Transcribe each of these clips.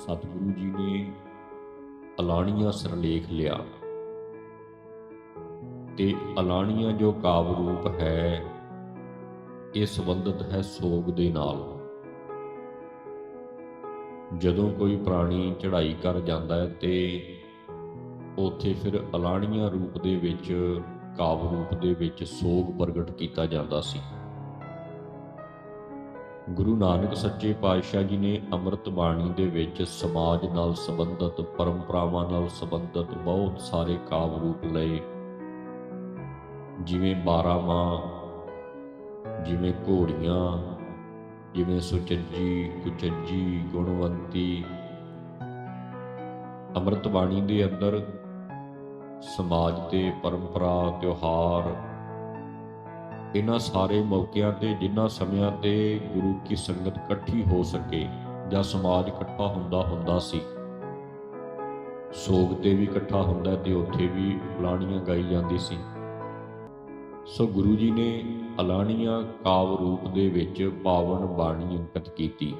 ਸਤਿਗੁਰੂ ਜੀ ਨੇ ਅਲਾਣੀਆਂ ਸਰਲੇਖ ਲਿਆ। ਤੇ ਅਲਾਣੀਆਂ ਜੋ ਕਾਵ ਰੂਪ ਹੈ, ਇਹ ਸੰਬੰਧਿਤ ਹੈ ਸੋਗ ਦੇ ਨਾਲ। ਜਦੋਂ ਕੋਈ ਪ੍ਰਾਣੀ ਚੜ੍ਹਾਈ ਕਰ ਜਾਂਦਾ ਹੈ ਤੇ ਉੱਥੇ ਫਿਰ ਅਲਾਣੀਆਂ ਰੂਪ ਦੇ ਵਿੱਚ ਕਾਵ ਰੂਪ ਦੇ ਵਿੱਚ ਸੋਗ ਪ੍ਰਗਟ ਕੀਤਾ ਜਾਂਦਾ ਸੀ। ਗੁਰੂ ਨਾਨਕ ਸੱਚੇ ਪਾਤਸ਼ਾਹ ਜੀ ਨੇ ਅੰਮ੍ਰਿਤ ਬਾਣੀ ਦੇ ਵਿੱਚ ਸਮਾਜ ਨਾਲ ਸੰਬੰਧਿਤ, ਪਰੰਪਰਾਵਾਂ ਨਾਲ ਸੰਬੰਧਿਤ ਬਹੁਤ ਸਾਰੇ ਕਾਵ ਰੂਪ ਲਏ। ਜਿਵੇਂ 12 ਮਾਹ ਜਿਵੇਂ ਘੋੜੀਆਂ, ਜਿਵੇਂ ਸੁਚੱਜੀ, ਕੁਚੱਜੀ, ਗੁਣਵੰਤੀ। ਅੰਮ੍ਰਿਤ ਬਾਣੀ ਦੇ ਅੰਦਰ ਸਮਾਜ ਤੇ ਪਰੰਪਰਾ, ਤਿਉਹਾਰ ਇਹਨਾਂ ਸਾਰੇ ਮੌਕਿਆਂ ਤੇ ਜਿਨ੍ਹਾਂ ਸਮਿਆਂ ਤੇ ਗੁਰੂ ਕੀ ਸੰਗਤ ਇਕੱਠੀ ਹੋ ਸਕੇ ਜਾਂ ਸਮਾਜ ਇਕੱਠਾ ਹੁੰਦਾ ਹੁੰਦਾ ਸੀ। ਸੋਗ ਤੇ ਵੀ ਇਕੱਠਾ ਹੁੰਦਾ ਤੇ ਉੱਥੇ ਵੀ ਅਲਾਣੀਆਂ ਗਾਈ ਜਾਂਦੀ ਸੀ। ਸੋ ਗੁਰੂ ਜੀ ਨੇ ਅਲਾਣੀਆਂ ਕਾਵ ਰੂਪ ਦੇ ਵਿੱਚ ਪਾਵਨ ਬਾਣੀ ਅੰਕਿਤ ਕੀਤੀ।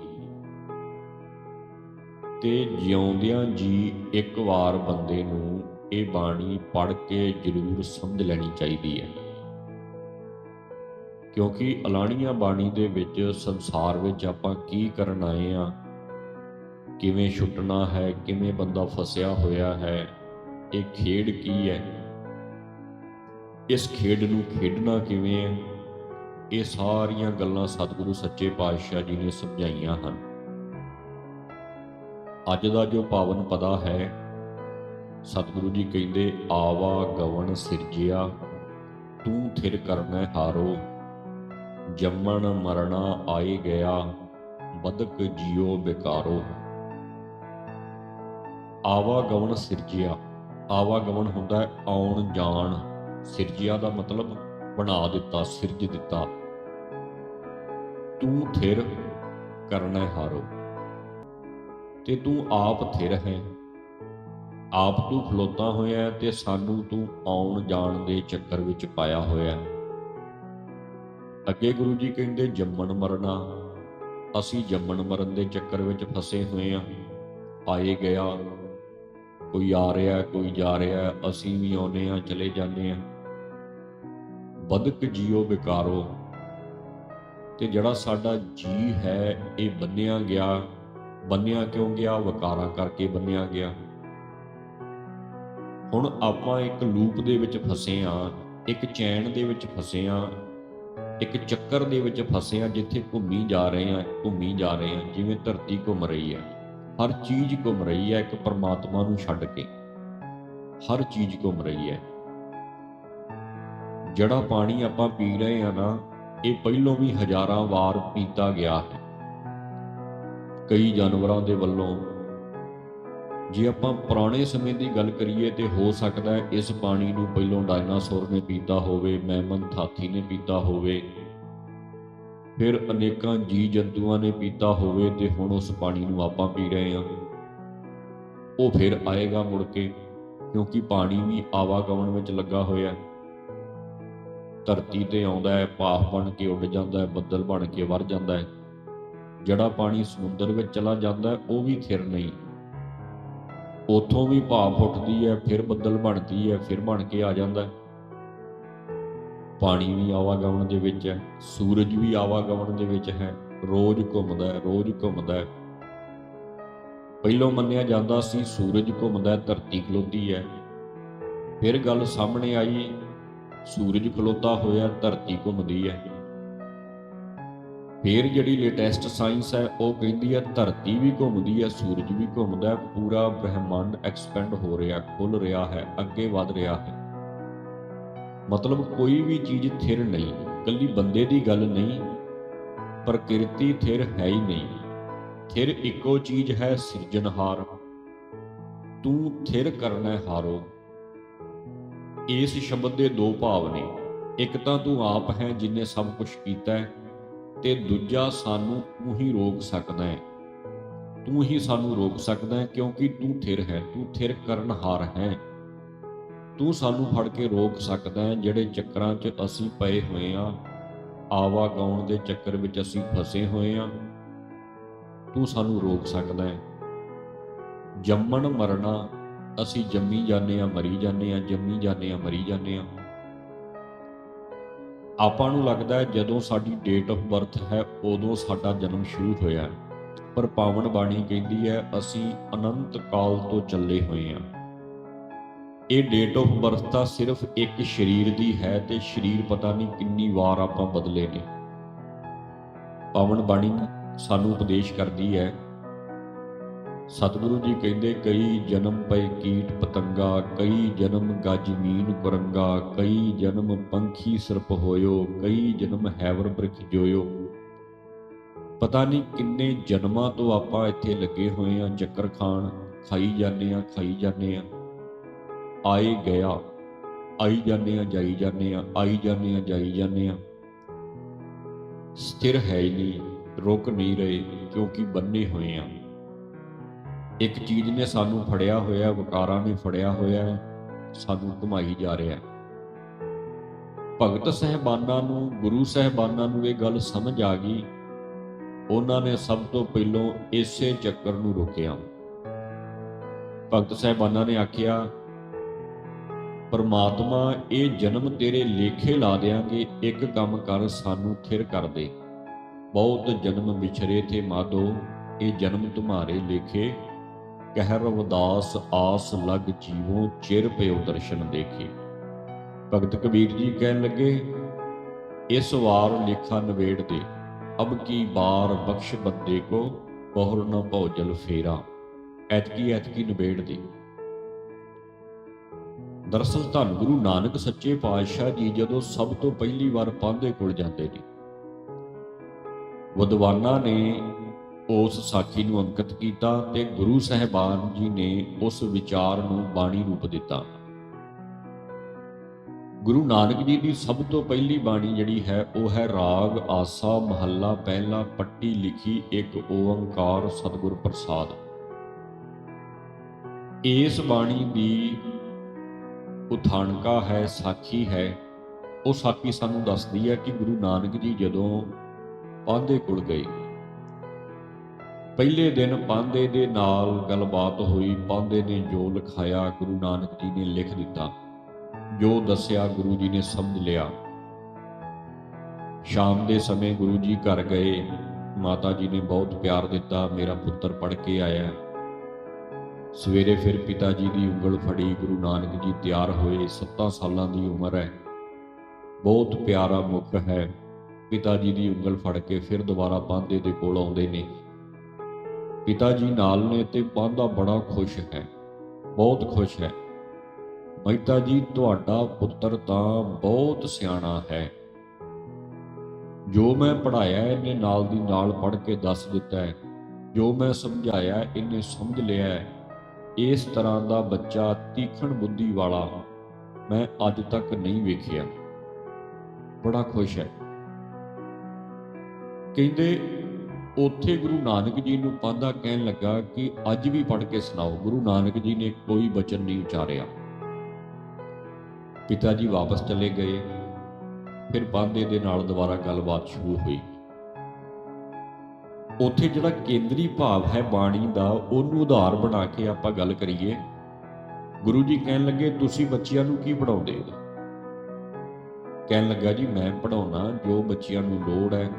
ਤੇ ਜਿਉਂਦਿਆਂ ਜੀ ਇੱਕ ਵਾਰ ਬੰਦੇ ਨੂੰ ਇਹ ਬਾਣੀ ਪੜ੍ਹ ਕੇ ਜ਼ਰੂਰ ਸਮਝ ਲੈਣੀ ਚਾਹੀਦੀ ਹੈ। ਕਿਉਂਕਿ ਅਲਾਣੀਆਂ ਬਾਣੀ ਦੇ ਵਿੱਚ ਸੰਸਾਰ ਵਿੱਚ ਆਪਾਂ ਕੀ ਕਰਨ ਆਏ ਆ? ਕਿਵੇਂ ਛੁੱਟਣਾ ਹੈ? ਕਿਵੇਂ ਬੰਦਾ ਫਸਿਆ ਹੋਇਆ ਹੈ? ਇਹ ਖੇਡ ਕੀ ਹੈ? ਇਸ ਖੇਡ ਨੂੰ ਖੇਡਣਾ ਕਿਵੇਂ ਹੈ? ਇਹ ਸਾਰੀਆਂ ਗੱਲਾਂ ਸਤਿਗੁਰੂ ਸੱਚੇ ਪਾਤਸ਼ਾਹ ਜੀ ਨੇ ਸਮਝਾਈਆਂ ਹਨ। ਅੱਜ ਦਾ ਜੋ ਪਾਵਨ ਪਦਾ ਹੈ, ਸਤਿਗੁਰੂ ਜੀ ਕਹਿੰਦੇ, ਆਵਾ ਗਵਣ ਸਿਰਜਿਆ, ਤੂੰ ਥਿਰ ਕਰਨਾ ਹਾਰੋ। ਜੰਮਣ ਮਰਣਾ ਆਏ ਗਿਆ, ਬਦਕ ਜਿਉ ਬਿਕਾਰੋ। ਆਵਾਗਮਨ ਸਿਰਜਿਆ, ਆਵਾਗਮਨ ਹੁੰਦਾ ਆਉਣ ਜਾਣ। ਸਿਰਜਿਆ ਦਾ ਮਤਲਬ ਬਣਾ ਦਿੱਤਾ, ਸਿਰਜ ਦਿੱਤਾ। ਤੂੰ ਥਿਰ ਕਰਨਾ ਹਾਰੋ। ਤੇ ਤੂੰ ਆਪ ਥਿਰ ਹੈ। ਆਪ ਤੂੰ ਖਲੋਤਾ ਹੋਇਆ ਤੇ ਸਾਨੂੰ ਤੂੰ ਆਉਣ ਜਾਣ ਦੇ ਚੱਕਰ ਵਿੱਚ ਪਾਇਆ ਹੋਇਆ ਹੈ ਅੱਗੇ ਗੁਰੂ ਜੀ ਕਹਿੰਦੇ, ਜੰਮਣ ਮਰਨਾ। ਅਸੀਂ ਜੰਮਣ ਮਰਨ ਦੇ ਚੱਕਰ ਵਿੱਚ ਫਸੇ ਹੋਏ ਆ। ਆਏ ਗਿਆ। ਕੋਈ ਆ ਰਿਹਾ, ਕੋਈ ਜਾ ਰਿਹਾ, ਅਸੀਂ ਵੀ ਆਉਨੇ ਆ, ਚਲੇ ਜਾਂਦੇ ਆ। ਬਦਕ ਜੀਓ ਵਿਕਾਰੋ। ਤੇ ਜਿਹੜਾ ਸਾਡਾ ਜੀ ਹੈ, ਇਹ ਬੰਨਿਆ ਗਿਆ। ਬੰਨਿਆ ਕਿਉਂ ਗਿਆ? ਵਿਕਾਰਾਂ ਕਰਕੇ ਬੰਨਿਆ ਗਿਆ। ਹੁਣ ਆਪਾਂ ਇੱਕ ਲੂਪ ਦੇ ਵਿੱਚ ਫਸੇ ਆ, ਇੱਕ ਚੈਨ ਦੇ ਵਿੱਚ ਫਸੇ ਆ ਇੱਕ ਚੱਕਰ ਦੇ ਵਿੱਚ ਫਸੇ ਆ ਜਿੱਥੇ ਘੁੰਮੀ ਜਾ ਰਹੇ ਆ ਘੁੰਮੀ ਜਾ ਰਹੇ ਆ ਜਿਵੇਂ ਧਰਤੀ ਘੁੰਮ ਰਹੀ ਹੈ। ਹਰ ਚੀਜ਼ ਘੁੰਮ ਰਹੀ ਹੈ ਇੱਕ ਪਰਮਾਤਮਾ ਨੂੰ ਛੱਡ ਕੇ। ਹਰ ਚੀਜ਼ ਘੁੰਮ ਰਹੀ ਹੈ। ਜਿਹੜਾ ਪਾਣੀ ਆਪਾਂ ਪੀ ਰਹੇ ਆ ਨਾ, ਇਹ ਪਹਿਲੋਂ ਵੀ ਹਜ਼ਾਰਾਂ ਵਾਰ ਪੀਤਾ ਗਿਆ ਹੈ। ਕਈ ਜਾਨਵਰਾਂ ਦੇ ਵੱਲੋਂ ਜੇ ਆਪਾਂ ਪੁਰਾਣੇ ਸਮੇਂ ਦੀ ਗੱਲ ਕਰੀਏ ਤੇ ਹੋ ਸਕਦਾ ਹੈ ਇਸ ਪਾਣੀ ਨੂੰ ਪਹਿਲੋਂ ਡਾਇਨਾਸੌਰ ਨੇ ਪੀਤਾ ਹੋਵੇ, ਮੈਮਨ ਹਾਥੀ ਨੇ ਪੀਤਾ ਹੋਵੇ, ਫਿਰ ਅਨੇਕਾਂ ਜੀ ਜੰਤੂਆਂ ਨੇ ਪੀਤਾ ਹੋਵੇ ਤੇ ਹੁਣ ਉਸ ਪਾਣੀ ਨੂੰ ਆਪਾਂ ਪੀ ਰਹੇ ਹਾਂ। ਉਹ ਫਿਰ ਆਏਗਾ ਮੁੜ ਕੇ, ਕਿਉਂਕਿ ਪਾਣੀ ਵੀ ਆਵਾਗਮਨ ਵਿੱਚ ਲੱਗਾ ਹੋਇਆ। ਧਰਤੀ ਤੇ ਆਉਂਦਾ ਹੈ, ਭਾਫ ਬਣ ਕੇ ਉੱਡ ਜਾਂਦਾ ਹੈ, ਬੱਦਲ ਬਣ ਕੇ ਵਰ ਜਾਂਦਾ ਹੈ। ਜਿਹੜਾ ਪਾਣੀ ਸਮੁੰਦਰ ਵਿੱਚ ਚਲਾ ਜਾਂਦਾ ਹੈ, ਉਹ ਵੀ ਥਿਰ ਨਹੀਂ। ਉਥੋਂ ਵੀ ਭਾਫ ਉੱਠਦੀ ਹੈ, ਫਿਰ ਬੱਦਲ ਬਣਦੀ ਹੈ, ਫਿਰ ਬਣ ਕੇ ਆ ਜਾਂਦਾ ਹੈ। ਪਾਣੀ ਵੀ ਆਵਾਗਮਨ ਦੇ ਵਿੱਚ ਹੈ, ਸੂਰਜ ਵੀ ਆਵਾਗਮਨ ਦੇ ਵਿੱਚ ਹੈ, ਰੋਜ਼ ਘੁੰਮਦਾ ਹੈ, ਰੋਜ਼ ਘੁੰਮਦਾ ਹੈ। ਪਹਿਲੋਂ ਮੰਨਿਆ ਜਾਂਦਾ ਸੀ ਸੂਰਜ ਘੁੰਮਦਾ ਧਰਤੀ ਖਲੋਤੀ ਹੈ। ਫਿਰ ਗੱਲ ਸਾਹਮਣੇ ਆਈ, ਸੂਰਜ ਖਲੋਤਾ ਹੋਇਆ, ਧਰਤੀ ਘੁੰਮਦੀ ਹੈ। ਫਿਰ ਜਿਹੜੀ ਲੇਟੈਸਟ ਸਾਇੰਸ ਹੈ, ਉਹ ਕਹਿੰਦੀ ਹੈ, ਧਰਤੀ ਵੀ ਘੁੰਮਦੀ ਹੈ, ਸੂਰਜ ਵੀ ਘੁੰਮਦਾ ਹੈ, ਪੂਰਾ ਬ੍ਰਹਿਮੰਡ ਐਕਸਪੈਂਡ ਹੋ ਰਿਹਾ, ਖੁੱਲ ਰਿਹਾ ਹੈ, ਅੱਗੇ ਵਧ ਰਿਹਾ ਹੈ। ਮਤਲਬ ਕੋਈ ਵੀ ਚੀਜ਼ ਥਿਰ ਨਹੀਂ ਕੱਲੀ ਬੰਦੇ ਦੀ ਗੱਲ ਨਹੀਂ, ਪ੍ਰਕਿਰਤੀ ਥਿਰ ਹੈ ਹੀ ਨਹੀਂ। ਥਿਰ ਇੱਕੋ ਚੀਜ਼ ਹੈ, ਸਿਰਜਣਹਾਰ। ਤੂੰ ਥਿਰ ਕਰਨਾ ਹਾਰੋ। ਇਸ ਸ਼ਬਦ ਦੇ ਦੋ ਭਾਵ ਨੇ। ਇੱਕ ਤਾਂ ਤੂੰ ਆਪ ਹੈ, ਜਿਨੇ ਸਭ ਕੁਝ ਕੀਤਾ ਹੈ ਤੇ ਦੂਜਾ ਸਾਨੂੰ ਤੂੰ ਹੀ ਰੋਕ ਸਕਦਾ ਹੈ। ਤੂੰ ਹੀ ਸਾਨੂੰ ਰੋਕ ਸਕਦਾ ਹੈ ਕਿਉਂਕਿ ਤੂੰ ਥਿਰ ਹੈ, ਤੂੰ ਥਿਰ ਕਰਨਹਾਰ ਹੈ। ਤੂੰ ਸਾਨੂੰ ਫੜ ਕੇ ਰੋਕ ਸਕਦਾ ਹੈ ਜਿਹੜੇ ਚੱਕਰਾਂ 'ਚ ਅਸੀਂ ਪਏ ਹੋਏ ਆ ਆਵਾਗਾਉਣ ਦੇ ਚੱਕਰ ਵਿੱਚ ਅਸੀਂ ਫਸੇ ਹੋਏ ਆ ਤੂੰ ਸਾਨੂੰ ਰੋਕ ਸਕਦਾ ਹੈ। ਜੰਮਣ ਮਰਨਾ, ਅਸੀਂ ਜੰਮੀ ਜਾਂਦੇ ਆ ਮਰੀ ਜਾਂਦੇ ਆ ਜੰਮੀ ਜਾਂਦੇ ਆ ਮਰੀ ਜਾਂਦੇ ਆ ਆਪਾਂ ਨੂੰ ਲੱਗਦਾ ਹੈ ਜਦੋਂ ਸਾਡੀ ਡੇਟ ਆਫ ਬਰਥ ਹੈ, ਉਦੋਂ ਸਾਡਾ ਜਨਮ ਸ਼ੁਰੂ ਹੋਇਆ ਪਰ ਪਾਵਨ ਬਾਣੀ ਕਹਿੰਦੀ ਹੈ, ਅਸੀਂ ਅਨੰਤ ਕਾਲ ਤੋਂ ਚੱਲੇ ਹੋਏ ਹਾਂ। ਇਹ ਡੇਟ ਆਫ ਬਰਥ ਤਾਂ ਸਿਰਫ ਇੱਕ ਸਰੀਰ ਦੀ ਹੈ ਤੇ ਸਰੀਰ ਪਤਾ ਨਹੀਂ ਕਿੰਨੀ ਵਾਰ ਆਪਾਂ ਬਦਲੇ ਨੇ। ਪਾਵਨ ਬਾਣੀ ਸਾਨੂੰ ਉਪਦੇਸ਼ ਕਰਦੀ ਹੈ ਸਤਿਗੁਰੂ ਜੀ ਕਹਿੰਦੇ, ਕਈ ਜਨਮ ਪਏ ਕੀਟ ਪਤੰਗਾ, ਕਈ ਜਨਮ ਗਜ ਮੀਨ ਕੁਰੰਗਾ, ਕਈ ਜਨਮ ਪੰਖੀ ਸਰਪ ਹੋਇਓ, ਕਈ ਜਨਮ ਹੈਵਰ ਬ੍ਰਿਖ ਜੋਇਓ। ਪਤਾ ਨਹੀਂ ਕਿੰਨੇ ਜਨਮਾਂ ਤੋਂ ਆਪਾਂ ਇੱਥੇ ਲੱਗੇ ਹੋਏ ਆ, ਚੱਕਰ ਖਾਣ, ਖਾਈ ਜਾਂਦੇ ਆ, ਖਾਈ ਜਾਂਦੇ ਆ। ਆਏ ਗਿਆ, ਆਈ ਜਾਂਦੇ ਆ, ਜਾਈ ਜਾਂਦੇ ਆ, ਆਈ ਜਾਂਦੇ ਆ, ਜਾਈ ਜਾਂਦੇ ਆ। ਸਥਿਰ ਹੈ ਹੀ ਨਹੀਂ, ਰੁਕ ਨਹੀਂ ਰਹੇ, ਕਿਉਂਕਿ ਬੰਨੇ ਹੋਏ ਆ। ਇੱਕ ਚੀਜ਼ ਨੇ ਸਾਨੂੰ ਫੜਿਆ ਹੋਇਆ, ਵਕਾਰਾਂ ਨੇ ਫੜਿਆ ਹੋਇਆ ਸਾਨੂੰ ਘੁਮਾਈ ਜਾ ਰਿਹਾ ਭਗਤ ਸਹਿਬਾਨਾਂ ਨੂੰ, ਗੁਰੂ ਸਹਿਬਾਨਾਂ ਨੂੰ ਇਹ ਗੱਲ ਸਮਝ ਆ ਗਈ, ਉਹਨਾਂ ਨੇ ਸਭ ਤੋਂ ਪਹਿਲਾਂ ਇਸੇ ਚੱਕਰ ਨੂੰ ਰੋਕਿਆ। ਭਗਤ ਸਹਿਬਾਨਾਂ ਨੇ ਆਖਿਆ, ਪਰਮਾਤਮਾ, ਇਹ ਜਨਮ ਤੇਰੇ ਲੇਖੇ ਲਾ ਦਿਆਂਗੇ, ਇੱਕ ਕੰਮ ਕਰ, ਸਾਨੂੰ ਥਿਰ ਕਰ ਦੇ। ਬਹੁਤ ਜਨਮ ਵਿਛਰੇ ਤੇ ਮਾਦੋ ਇਹ ਜਨਮ ਤੁਮਾਰੇ ਲੇਖੇ ਕਹਿ ਰਵਦਾਸ ਆਸ ਲਗ ਜੀਵੋ ਚਿਰ ਪਿਓ ਦਰਸ਼ਨ ਦੇਖੇ। ਭਗਤ ਕਬੀਰ ਜੀ ਕਹਿਣ ਲੱਗੇ, ਇਸ ਵਾਰ ਲੇਖਾ ਨਵੇੜ ਦੇ, ਅਬ ਕੀ ਬਾਰ ਬਖਸ਼ ਬੰਦੇ ਕੋ ਬਹੁਰ ਨ ਭੌਜਲ ਫੇਰਾ। ਐਤਕੀ ਐਤਕੀ ਨਵੇੜ ਦੇ। ਦਰਅਸਲ ਧੰਨ ਗੁਰੂ ਨਾਨਕ ਸੱਚੇ ਪਾਤਸ਼ਾਹ ਜੀ ਜਦੋਂ ਸਭ ਤੋਂ ਪਹਿਲੀ ਵਾਰ ਪਾਂਦੇ ਕੋਲ ਜਾਂਦੇ ਨੇ, ਵਿਦਵਾਨਾਂ ਨੇ ਉਸ ਸਾਖੀ ਨੂੰ ਅੰਕਿਤ ਕੀਤਾ ਤੇ ਗੁਰੂ ਸਹਿਬਾਨ ਜੀ ਨੇ ਉਸ ਵਿਚਾਰ ਨੂੰ ਬਾਣੀ ਰੂਪ ਦਿੱਤਾ। ਗੁਰੂ ਨਾਨਕ ਜੀ ਦੀ ਸਭ ਤੋਂ ਪਹਿਲੀ ਬਾਣੀ ਜਿਹੜੀ ਹੈ, ਉਹ ਹੈ ਰਾਗ, ਆਸਾ, ਮਹੱਲਾ, ਪਹਿਲਾ, ਪੱਟੀ ਲਿਖੀ ਇੱਕ ਓੰਕਾਰ ਸਤਿਗੁਰ ਪ੍ਰਸਾਦ। ਇਸ ਬਾਣੀ ਦੀ ਉਥਾਨਕਾ ਹੈ, ਸਾਖੀ ਹੈ। ਉਹ ਸਾਖੀ ਸਾਨੂੰ ਦੱਸਦੀ ਹੈ ਕਿ ਗੁਰੂ ਨਾਨਕ ਜੀ ਜਦੋਂ ਪਾਂਦੇ ਕੋਲ ਗਏ ਪਹਿਲੇ ਦਿਨ ਪਾਂਦੇ ਦੇ ਨਾਲ ਗੱਲਬਾਤ ਹੋਈ, ਪਾਂਦੇ ਨੇ ਜੋ ਲਿਖਾਇਆ ਗੁਰੂ ਨਾਨਕ ਜੀ ਨੇ ਲਿਖ ਦਿੱਤਾ। ਜੋ ਦੱਸਿਆ ਗੁਰੂ ਜੀ ਨੇ ਸਮਝ ਲਿਆ। ਸ਼ਾਮ ਦੇ ਸਮੇਂ ਗੁਰੂ ਜੀ ਘਰ ਗਏ। ਮਾਤਾ ਜੀ ਨੇ ਬਹੁਤ ਪਿਆਰ ਦਿੱਤਾ, ਮੇਰਾ ਪੁੱਤਰ ਪੜ ਕੇ ਆਇਆ। ਸਵੇਰੇ ਫਿਰ ਪਿਤਾ ਜੀ ਦੀ ਉਂਗਲ ਫੜੀ, ਗੁਰੂ ਨਾਨਕ ਜੀ ਤਿਆਰ ਹੋਏ 7 ਸਾਲਾਂ ਦੀ ਉਮਰ ਹੈ। ਬਹੁਤ ਪਿਆਰਾ ਮੁਖ ਹੈ। ਪਿਤਾ ਜੀ ਦੀ ਉਂਗਲ ਫੜ ਕੇ ਫਿਰ ਦੁਬਾਰਾ ਪਾਂਦੇ ਦੇ ਕੋਲ ਆਉਂਦੇ ਨੇ। ਪਿਤਾ ਜੀ ਨਾਲ ਨੇ ਤੇ ਪਾਂਦਾ ਬੜਾ ਖੁਸ਼ ਹੈ, ਬਹੁਤ ਖੁਸ਼ ਹੈ। ਮਹਿਤਾ ਜੀ, ਤੁਹਾਡਾ ਪੁੱਤਰ ਤਾਂ ਬਹੁਤ ਸਿਆਣਾ ਹੈ। ਜੋ ਮੈਂ ਪੜਾਇਆ ਇਹਨੇ ਨਾਲ ਦੀ ਨਾਲ ਪੜ ਕੇ ਦੱਸ ਦਿੱਤਾ ਹੈ। ਜੋ ਮੈਂ ਸਮਝਾਇਆ, ਇਹਨੇ ਸਮਝ ਲਿਆ ਹੈ। ਇਸ ਤਰ੍ਹਾਂ ਦਾ ਬੱਚਾ ਤੀਖਣ ਬੁੱਧੀ ਵਾਲਾ ਮੈਂ ਅੱਜ ਤੱਕ ਨਹੀਂ ਵੇਖਿਆ। ਬੜਾ ਖੁਸ਼ ਹੈ। ਕਹਿੰਦੇ ਉੱਥੇ ਗੁਰੂ ਨਾਨਕ ਜੀ ਨੂੰ ਪਾਂਦਾ ਕਹਿਣ ਲੱਗਾ ਕਿ ਅੱਜ ਵੀ ਪੜ ਕੇ ਸੁਣਾਓ, ਗੁਰੂ ਨਾਨਕ ਜੀ ਨੇ ਕੋਈ ਬਚਨ ਨਹੀਂ ਉਚਾਰਿਆ। ਪਿਤਾ ਜੀ ਵਾਪਸ ਚਲੇ ਗਏ। ਫਿਰ ਪਾਂਦੇ ਦੇ ਨਾਲ ਦੁਬਾਰਾ ਗੱਲਬਾਤ ਸ਼ੁਰੂ ਹੋਈ। ਉੱਥੇ ਜਿਹੜਾ ਕੇਂਦਰੀ ਭਾਵ ਹੈ ਬਾਣੀ ਦਾ, ਉਹਨੂੰ ਉਧਾਰ ਬਣਾ ਕੇ ਆਪਾਂ ਗੱਲ ਕਰੀਏ। ਗੁਰੂ ਜੀ ਕਹਿਣ ਲੱਗੇ, ਤੁਸੀਂ ਬੱਚਿਆਂ ਨੂੰ ਕੀ ਪੜਾਉਂਦੇ ਹੋ? ਕਹਿਣ ਲੱਗਾ, ਜੀ, ਮੈਂ ਪੜਾਉਣਾ ਜੋ ਬੱਚਿਆਂ ਨੂੰ ਲੋੜ ਹੈ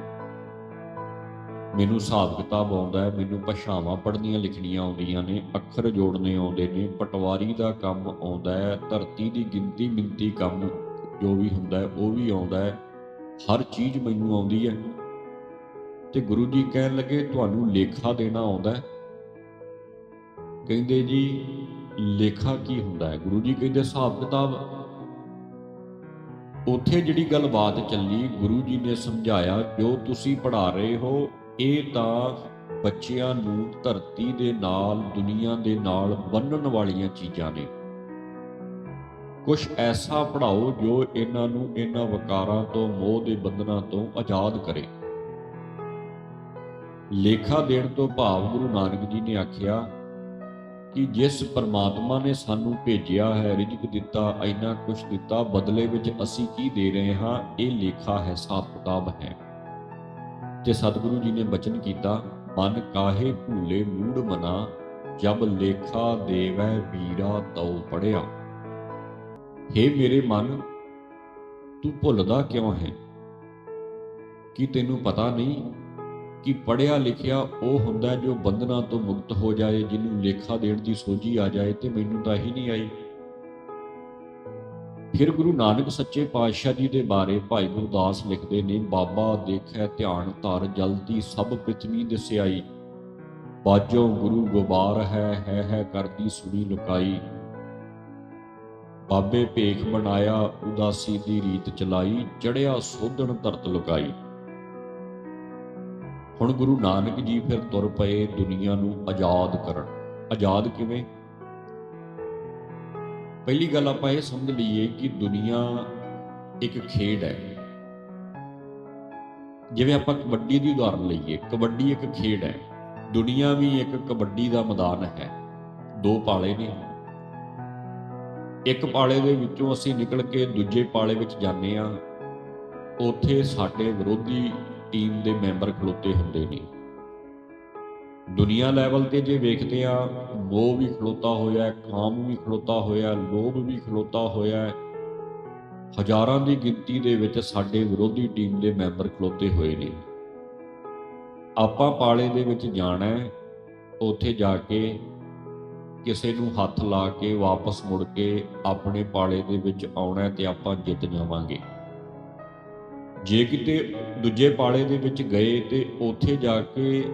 ਮੈਨੂੰ ਹਿਸਾਬ ਕਿਤਾਬ ਆਉਂਦਾ ਹੈ, ਮੈਨੂੰ ਭਾਸ਼ਾਵਾਂ ਪੜ੍ਹਨੀਆਂ ਲਿਖਣੀਆਂ ਆਉਂਦੀਆਂ ਨੇ, ਅੱਖਰ ਜੋੜਨੇ ਆਉਂਦੇ ਨੇ, ਪਟਵਾਰੀ ਦਾ ਕੰਮ ਆਉਂਦਾ ਹੈ, ਧਰਤੀ ਦੀ ਗਿਣਤੀ ਮਿੰਤੀ ਕੰਮ ਜੋ ਵੀ ਹੁੰਦਾ ਹੈ, ਉਹ ਵੀ ਆਉਂਦਾ ਹੈ, ਹਰ ਚੀਜ਼ ਮੈਨੂੰ ਆਉਂਦੀ ਹੈ। ਤੇ ਗੁਰੂ ਜੀ ਕਹਿਣ ਲੱਗੇ, ਤੁਹਾਨੂੰ ਲੇਖਾ ਦੇਣਾ ਆਉਂਦਾ ਹੈ? ਕਹਿੰਦੇ ਜੀ, ਲੇਖਾ ਕੀ ਹੁੰਦਾ ਹੈ? ਗੁਰੂ ਜੀ ਕਹਿੰਦੇ ਹਿਸਾਬ ਕਿਤਾਬ। ਉੱਥੇ ਜਿਹੜੀ ਗੱਲਬਾਤ ਚੱਲੀ, ਗੁਰੂ ਜੀ ਨੇ ਸਮਝਾਇਆ, ਜੋ ਤੁਸੀਂ ਪੜ੍ਹਾ ਰਹੇ ਹੋ ਇਹ ਤਾਂ ਬੱਚਿਆਂ ਨੂੰ ਧਰਤੀ ਦੇ ਨਾਲ, ਦੁਨੀਆ ਦੇ ਨਾਲ ਬੰਨਣ ਵਾਲੀਆਂ ਚੀਜ਼ਾਂ ਨੇ। ਕੁਝ ਐਸਾ ਪੜਾਓ ਜੋ ਇਹਨਾਂ ਨੂੰ ਇਹਨਾਂ ਵਕਾਰਾਂ ਤੋਂ, ਮੋਹ ਦੇ ਬੰਧਨਾਂ ਤੋਂ ਆਜ਼ਾਦ ਕਰੇ। ਲੇਖਾ ਦੇਣ ਤੋਂ ਭਾਵ ਗੁਰੂ ਨਾਨਕ ਜੀ ਨੇ ਆਖਿਆ ਕਿ ਜਿਸ ਪਰਮਾਤਮਾ ਨੇ ਸਾਨੂੰ ਭੇਜਿਆ ਹੈ, ਰਿਜ਼ਕ ਦਿੱਤਾ, ਇੰਨਾ ਕੁਝ ਦਿੱਤਾ, ਬਦਲੇ ਵਿੱਚ ਅਸੀਂ ਕੀ ਦੇ ਰਹੇ ਹਾਂ? ਇਹ ਲੇਖਾ ਹੈ ਹਿਸਾਬ ਕਿਤਾਬ ਹੈ। ਤੇ ਸਤਿਗੁਰੂ ਜੀ ਨੇ ਬਚਨ ਕੀਤਾ, ਮਨ ਕਾਹੇ ਭੂਲੇ ਮੂੜ ਮਨਾ, ਜਬ ਲੇਖਾ ਦੇਵੈ ਵੀਰਾ ਤਉ ਪੜਿਆ। ਹੇ ਮੇਰੇ ਮਨ, ਤੂੰ ਭੁੱਲਦਾ ਕਿਉਂ ਹੈ? ਕੀ ਤੈਨੂੰ ਪਤਾ ਨਹੀਂ ਕਿ ਪੜਿਆ ਲਿਖਿਆ ਉਹ ਹੁੰਦਾ ਜੋ ਬੰਧਨਾਂ ਤੋਂ ਮੁਕਤ ਹੋ ਜਾਏ, ਜਿਹਨੂੰ ਲੇਖਾ ਦੇਣ ਦੀ ਸੋਝੀ ਆ ਜਾਏ ਤੇ ਮੈਨੂੰ ਤਾਂ ਹੀ ਨਹੀਂ ਆਈ ਫਿਰ ਗੁਰੂ ਨਾਨਕ ਸੱਚੇ ਪਾਤਸ਼ਾਹ ਜੀ ਦੇ ਬਾਰੇ ਭਾਈ ਗੁਰਦਾਸ ਲਿਖਦੇ ਨੇ, ਬਾਬਾ, ਦੇਖੈ ਧਿਆਨ ਧਰ ਜਲਦੀ ਸਭ ਪ੍ਰਿਥਵੀ ਦਿਸਿਆਈ। ਬਾਜੋ ਗੁਰੂ ਗੁਬਾਰ ਹੈ ਹੈ ਹੈ ਕਰਦੀ ਸੁਣੀ ਲੁਕਾਈ। ਬਾਬੇ ਭੇਖ ਬਣਾਇਆ ਉਦਾਸੀ ਦੀ ਰੀਤ ਚਲਾਈ, ਚੜਿਆ ਸੋਧਣ ਧਰਤ ਲੁਕਾਈ। ਹੁਣ ਗੁਰੂ ਨਾਨਕ ਜੀ ਫਿਰ ਤੁਰ ਪਏ ਦੁਨੀਆ ਨੂੰ ਆਜ਼ਾਦ ਕਰਨ। ਆਜ਼ਾਦ ਕਿਵੇਂ? ਪਹਿਲੀ ਗੱਲ ਆਪਾਂ ਇਹ ਸਮਝ ਲਈਏ ਕਿ ਦੁਨੀਆ ਇੱਕ ਖੇਡ ਹੈ। ਜਿਵੇਂ ਆਪਾਂ ਕਬੱਡੀ ਦੀ ਉਦਾਹਰਨ ਲਈਏ, ਕਬੱਡੀ ਇੱਕ ਖੇਡ ਹੈ। ਦੁਨੀਆ ਵੀ ਇੱਕ ਕਬੱਡੀ ਦਾ ਮੈਦਾਨ ਹੈ। ਦੋ ਪਾਲੇ ਨੇ ਇੱਕ ਪਾਲੇ ਦੇ ਵਿੱਚੋਂ ਅਸੀਂ ਨਿਕਲ ਕੇ ਦੂਜੇ ਪਾਲੇ ਵਿੱਚ ਜਾਂਦੇ ਆ ਉੱਥੇ ਸਾਡੇ ਵਿਰੋਧੀ ਟੀਮ ਦੇ ਮੈਂਬਰ ਖਲੋਤੇ ਹੁੰਦੇ ਨੇ। ਦੁਨੀਆ ਲੈਵਲ ਤੇ ਜੇ ਵੇਖਦੇ ਆ ਮੋਹ ਵੀ ਖਲੋਤਾ ਹੋਇਆ ਹੈ ਕਾਮ ਵੀ ਖਲੋਤਾ ਹੋਇਆ ਹੈ ਲੋਭ ਵੀ ਖਲੋਤਾ ਹੋਇਆ ਹੈ। ਹਜ਼ਾਰਾਂ ਦੀ ਗਿਣਤੀ ਦੇ ਵਿੱਚ ਸਾਡੇ ਵਿਰੋਧੀ ਟੀਮ ਦੇ ਮੈਂਬਰ ਖਲੋਤੇ ਹੋਏ ਨੇ। ਆਪਾਂ ਪਾਲੇ ਦੇ ਵਿੱਚ ਜਾਣਾ ਹੈ, ਉੱਥੇ ਜਾ ਕੇ ਕਿਸੇ ਨੂੰ ਹੱਥ ਲਾ ਕੇ ਵਾਪਸ ਮੁੜ ਕੇ ਆਪਣੇ ਪਾਲੇ ਦੇ ਵਿੱਚ ਆਉਣਾ ਹੈ ਤੇ ਆਪਾਂ ਜਿੱਤ ਜਾਵਾਂਗੇ। ਜੇ ਕਿਤੇ ਦੂਜੇ ਪਾਲੇ ਦੇ ਵਿੱਚ ਗਏ ਤੇ ਉੱਥੇ ਜਾ ਕੇ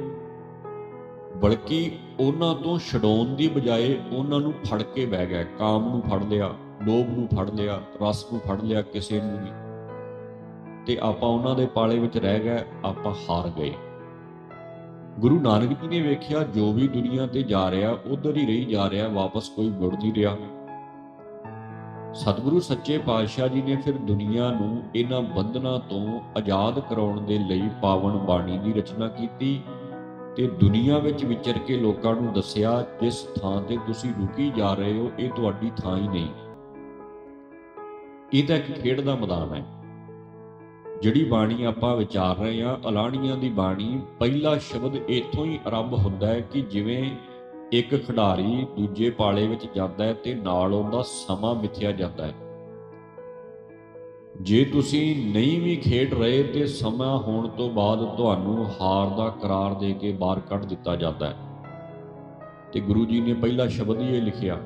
ਬਲਕਿ ਉਹਨਾਂ ਤੋਂ ਛਡਾਉਣ ਦੀ ਬਜਾਏ ਉਹਨਾਂ ਨੂੰ ਫੜ ਕੇ ਬਹਿ ਗਿਆ, ਕਾਮ ਨੂੰ ਫੜ ਲਿਆ, ਲੋਭ ਨੂੰ ਫੜ ਲਿਆ, ਰਸ ਨੂੰ ਫੜ ਲਿਆ ਕਿਸੇ ਨੂੰ ਵੀ। ਤੇ ਆਪਾਂ ਉਹਨਾਂ ਦੇ ਪਾਲੇ ਵਿੱਚ ਰਹਿ ਗਏ, ਆਪਾਂ ਹਾਰ ਗਏ। ਗੁਰੂ ਨਾਨਕ ਜੀ ਨੇ ਵੇਖਿਆ, ਜੋ ਵੀ ਦੁਨੀਆ ਤੇ ਜਾ ਰਿਹਾ, ਉਧਰ ਹੀ ਰਹੀ ਜਾ ਰਿਹਾ, ਵਾਪਸ ਕੋਈ ਮੁੜ ਨਹੀਂ ਰਿਹਾ। ਸਤਿਗੁਰੂ ਸੱਚੇ ਪਾਤਸ਼ਾਹ ਜੀ ਨੇ ਫਿਰ ਦੁਨੀਆ ਨੂੰ ਇਹਨਾਂ ਬੰਧਨਾਂ ਤੋਂ ਆਜ਼ਾਦ ਕਰਾਉਣ ਦੇ ਲਈ ਪਾਵਨ ਬਾਣੀ ਦੀ ਰਚਨਾ ਕੀਤੀ। ਤੇ ਦੁਨੀਆ ਵਿੱਚ ਵਿਚਰ ਕੇ ਲੋਕਾਂ ਨੂੰ ਦੱਸਿਆ ਜਿਸ ਥਾਂ ਤੇ ਤੁਸੀਂ ਰੁਕੀ ਜਾ ਰਹੇ ਹੋ, ਇਹ ਤੁਹਾਡੀ ਥਾਂ ਹੀ ਨਹੀਂ। ਇਹ ਤਾਂ ਇੱਕ ਖੇਡ ਦਾ ਮੈਦਾਨ ਹੈ। ਜਿਹੜੀ ਬਾਣੀ ਆਪਾਂ ਵਿਚਾਰ ਰਹੇ ਹਾਂ ਅਲਾਣੀਆਂ ਦੀ ਬਾਣੀ, ਪਹਿਲਾ ਸ਼ਬਦ ਇੱਥੋਂ ਹੀ ਆਰੰਭ ਹੁੰਦਾ ਹੈ ਕਿ ਜਿਵੇਂ ਇੱਕ ਖਿਡਾਰੀ ਦੂਜੇ ਪਾਲੇ ਵਿੱਚ ਜਾਂਦਾ ਹੈ ਤੇ ਨਾਲ ਉਹਦਾ ਸਮਾਂ ਮਿਥਿਆ ਜਾਂਦਾ ਹੈ। ਜੇ ਤੁਸੀਂ ਨਹੀਂ ਵੀ ਖੇਡ ਰਹੇ ਤੇ ਸਮਾਂ ਹੋਣ ਤੋਂ ਬਾਅਦ ਤੁਹਾਨੂੰ ਹਾਰ ਦਾ ਕਰਾਰ ਦੇ ਕੇ ਬਾਹਰ ਕੱਢ ਦਿੱਤਾ ਜਾਂਦਾ ਹੈ। ਤੇ ਗੁਰੂ ਜੀ ਨੇ ਪਹਿਲਾ ਸ਼ਬਦ ਹੀ ਇਹ ਲਿਖਿਆ।